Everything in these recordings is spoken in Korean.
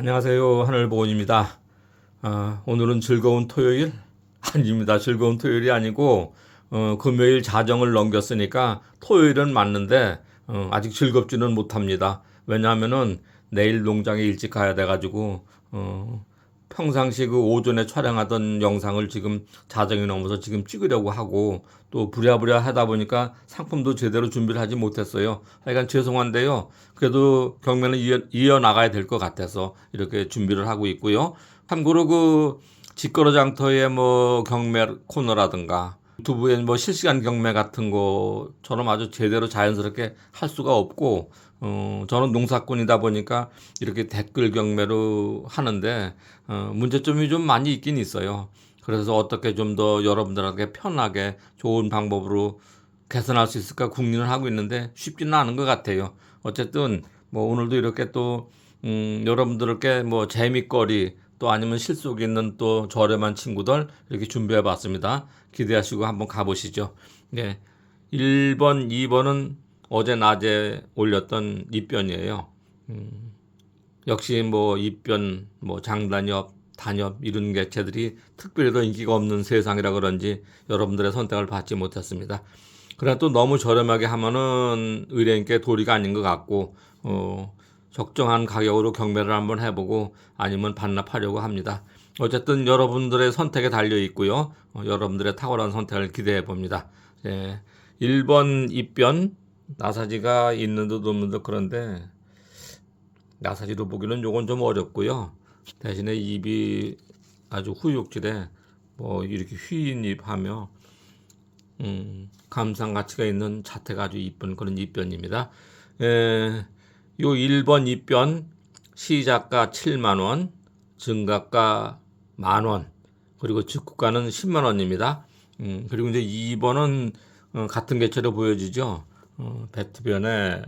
안녕하세요. 하늘보원입니다. 아, 오늘은 즐거운 토요일? 아닙니다. 즐거운 토요일이 아니고, 어, 금요일 자정을 넘겼으니까 토요일은 맞는데, 어, 아직 즐겁지는 못합니다. 왜냐하면은 내일 농장에 일찍 가야 돼가지고, 어, 평상시 그 오전에 촬영하던 영상을 지금 자정이 넘어서 지금 찍으려고 하고 또 부랴부랴 하다 보니까 상품도 제대로 준비를 하지 못했어요. 하여간 죄송한데요. 그래도 경매는 이어, 이어나가야 될 것 같아서 이렇게 준비를 하고 있고요. 참고로 그 직거래 장터의 뭐 경매 코너라든가 유튜브에 뭐 실시간 경매 같은 거처럼 아주 제대로 자연스럽게 할 수가 없고 어, 저는 농사꾼이다 보니까 이렇게 댓글 경매로 하는데 어, 문제점이 좀 많이 있긴 있어요. 그래서 어떻게 좀 더 여러분들에게 편하게 좋은 방법으로 개선할 수 있을까 궁리를 하고 있는데 쉽지는 않은 것 같아요. 어쨌든 뭐 오늘도 이렇게 또 음, 여러분들께 뭐 재미거리 또 아니면 실속 있는 또 저렴한 친구들 이렇게 준비해 봤습니다. 기대하시고 한번 가보시죠. 네. 1번, 2번은 어제 낮에 올렸던 입변이에요. 음, 역시 뭐 입변, 뭐 장단엽, 단엽 이런 개체들이 특별히 더 인기가 없는 세상이라 그런지 여러분들의 선택을 받지 못했습니다. 그러나 또 너무 저렴하게 하면은 의뢰인께 도리가 아닌 것 같고 어, 적정한 가격으로 경매를 한번 해보고 아니면 반납하려고 합니다. 어쨌든 여러분들의 선택에 달려 있고요. 어, 여러분들의 탁월한 선택을 기대해 봅니다. 예, 1번 입변 나사지가 있는 듯 없는 듯 그런데 나사지로 보기는 요건 좀 어렵고요. 대신에 입이 아주 후육질에 뭐 이렇게 휘인 입하며 음, 감상 가치가 있는 자태가 아주 이쁜 그런 입변입니다. 에, 요 1번 입변 시작가 7만 원, 증가가 만 원, 그리고 직구가는 10만 원입니다. 음, 그리고 이제 2번은 어, 같은 개체로 보여지죠. 어, 배트변에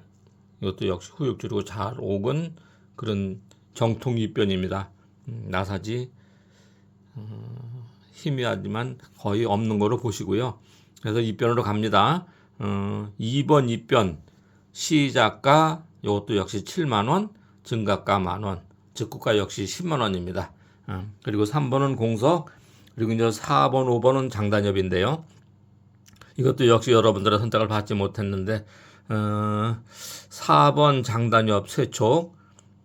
이것도 역시 후육줄이고 잘 옥은 그런 정통 입변입니다. 음, 나사지 어, 희미하지만 거의 없는 거로 보시고요. 그래서 입변으로 갑니다. 어, 2번 입변 시작가 이것도 역시 7만 원, 증가가 만 원, 즉구가 역시 10만 원입니다. 어, 그리고 3번은 공석, 그리고 이제 4번, 5번은 장단엽인데요. 이것도 역시 여러분들의 선택을 받지 못했는데 어, 4번 장단엽 쇠촉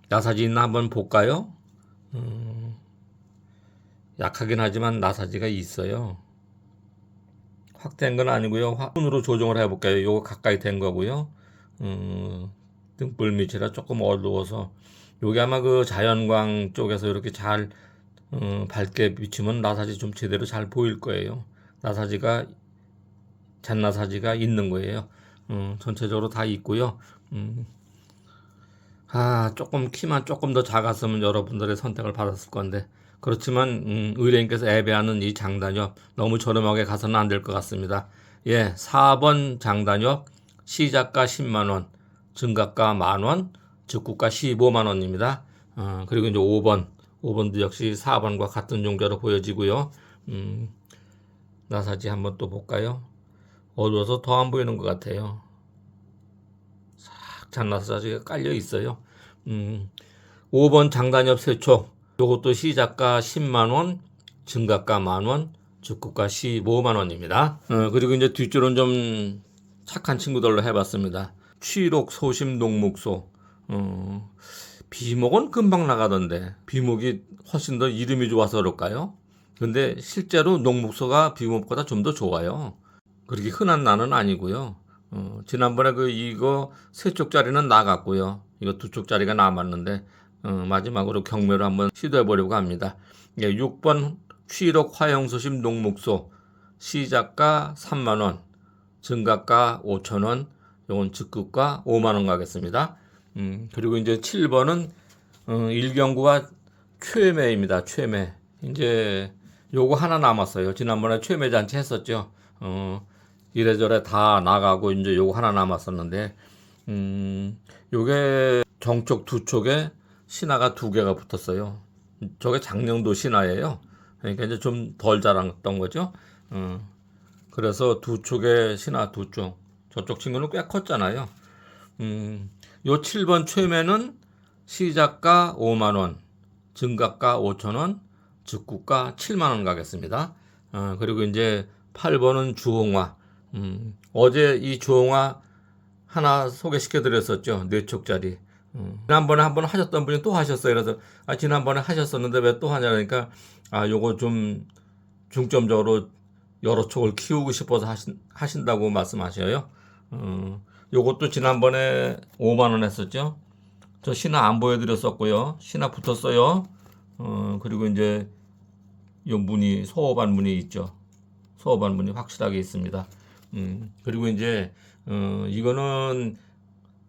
나사지 있나 한번 볼까요? 음, 약하긴 하지만 나사지가 있어요. 확 된 건 아니고요. 화분으로 조정을 해볼게요. 요거 가까이 된 거고요. 음, 등불 밑이라 조금 어두워서 요게 아마 그 자연광 쪽에서 이렇게 잘 어, 밝게 비추면 나사지 좀 제대로 잘 보일 거예요. 나사지가 잔나사지가 있는 거예요. 음, 전체적으로 다 있고요. 음, 아, 조금 키만 조금 더 작았으면 여러분들의 선택을 받았을 건데 그렇지만 음, 의뢰인께서 애배하는 이 장단엽 너무 저렴하게 가서는 안 될 것 같습니다. 예, 4번 장단엽 시작가 10만 원, 증가가 만 원, 즉구가 15만 원입니다. 어, 그리고 이제 5번, 5번도 역시 4번과 같은 종자로 보여지고요. 음, 나사지 한번 또 볼까요? 어두워서 더 안 보이는 것 같아요. 싹 잔나사지가 깔려 있어요. 음, 5번 장단엽 세촉. 요것도 시작가 10만 원, 증가가 만 원, 즉구가 15만 원입니다. 어, 그리고 이제 뒷줄은 좀 착한 친구들로 해봤습니다. 취록 소심 농목소. 어, 비목은 금방 나가던데 비목이 훨씬 더 이름이 좋아서 그럴까요? 근데 실제로 농목소가 비목보다 좀 더 좋아요. 그렇게 흔한 나는 아니고요. 어, 지난번에 그 이거 세 쪽짜리는 나갔고요. 이거 두 쪽짜리가 남았는데 어, 마지막으로 경매로 한번 시도해 보려고 합니다. 예, 6번 취록 화영소심 농목소 시작가 3만 원, 증가가 5천 원, 요건 즉급가 5만 원 가겠습니다. 음, 그리고 이제 7번은 어, 일경구가 최매입니다. 최매. 이제 요거 하나 남았어요. 지난번에 최매 잔치 했었죠. 어, 이래저래 다 나가고 이제 요거 하나 남았었는데 음, 요게 정쪽 두 쪽에 신화가 두 개가 붙었어요. 저게 장령도 신화예요. 그러니까 이제 좀 덜 자랐던 거죠. 어, 그래서 두 쪽에 신화 두 쪽. 저쪽 친구는 꽤 컸잖아요. 음, 요 7번 최매는 시작가 5만 원, 증가가 5천원, 즉구가 7만원 가겠습니다. 어, 그리고 이제 8번은 주홍화. 음, 어제 이 주홍화 하나 소개시켜 드렸었죠. 뇌촉짜리. 음, 지난번에 한 번 하셨던 분이 또 하셨어요. 그래서 아, 지난번에 하셨었는데 왜 또 하냐니까 아, 요거 좀 중점적으로 여러 촉을 키우고 싶어서 하신, 하신다고 말씀하셔요. 어, 요것도 지난번에 5만 원 했었죠. 저 신화 안 보여드렸었고요. 신화 붙었어요. 어, 그리고 이제 요 문이 소호반 문이 있죠. 소호반 문이 확실하게 있습니다. 음, 그리고 이제 어, 이거는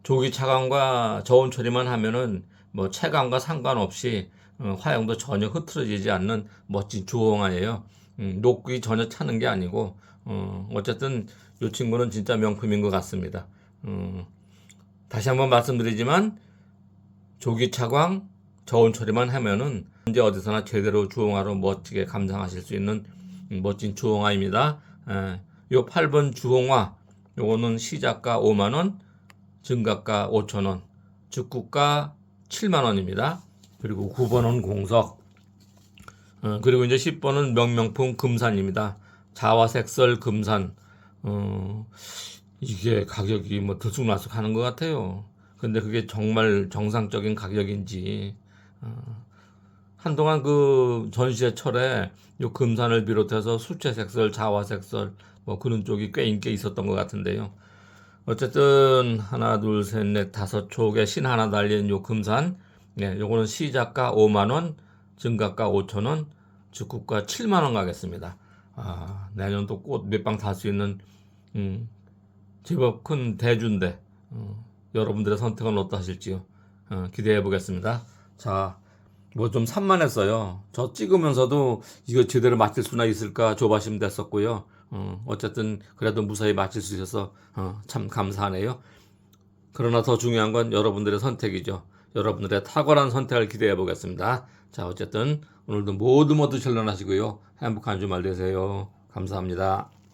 조기 차광과 저온 처리만 하면은 뭐 체감과 상관없이 어, 화형도 전혀 흐트러지지 않는 멋진 주홍화예요. 음, 녹이 전혀 차는 게 아니고 어, 어쨌든 이 친구는 진짜 명품인 것 같습니다. 음, 다시 한번 말씀드리지만 조기 차광 저온 처리만 하면은 언제 어디서나 제대로 주홍화로 멋지게 감상하실 수 있는 음, 멋진 주홍화입니다. 에, 요 8번 주홍화 요거는 시작가 5만 원, 증가가 5천 원, 즉구가 7만 원입니다. 그리고 9번은 공석, 어, 그리고 이제 10번은 명명품 금산입니다. 자화색설 금산. 어, 이게 가격이 뭐 들쑥날쑥 하는 것 같아요. 근데 그게 정말 정상적인 가격인지 어, 한동안 그 전시회철에 요 금산을 비롯해서 수채색설, 자화색설 뭐 그런 쪽이 꽤 인기 있었던 것 같은데요. 어쨌든 하나, 둘, 셋, 넷, 다섯 촉에 신 하나 달린 요 금산, 네, 요거는 시작가 5만 원, 증가가 5천 원, 즉구가 7만 원 가겠습니다. 아, 내년도 꽃 몇방달수 있는 음, 제법 큰 대주인데 어, 여러분들의 선택은 어떠하실지요? 어, 기대해 보겠습니다. 자, 뭐 좀 산만했어요. 저 찍으면서도 이거 제대로 맞힐 수나 있을까 조바심 됐었고요. 어, 어쨌든 그래도 무사히 맞힐 수 있어서 어, 참 감사하네요. 그러나 더 중요한 건 여러분들의 선택이죠. 여러분들의 탁월한 선택을 기대해 보겠습니다. 자, 어쨌든 오늘도 모두 모두 전련하시고요. 행복한 주말 되세요. 감사합니다.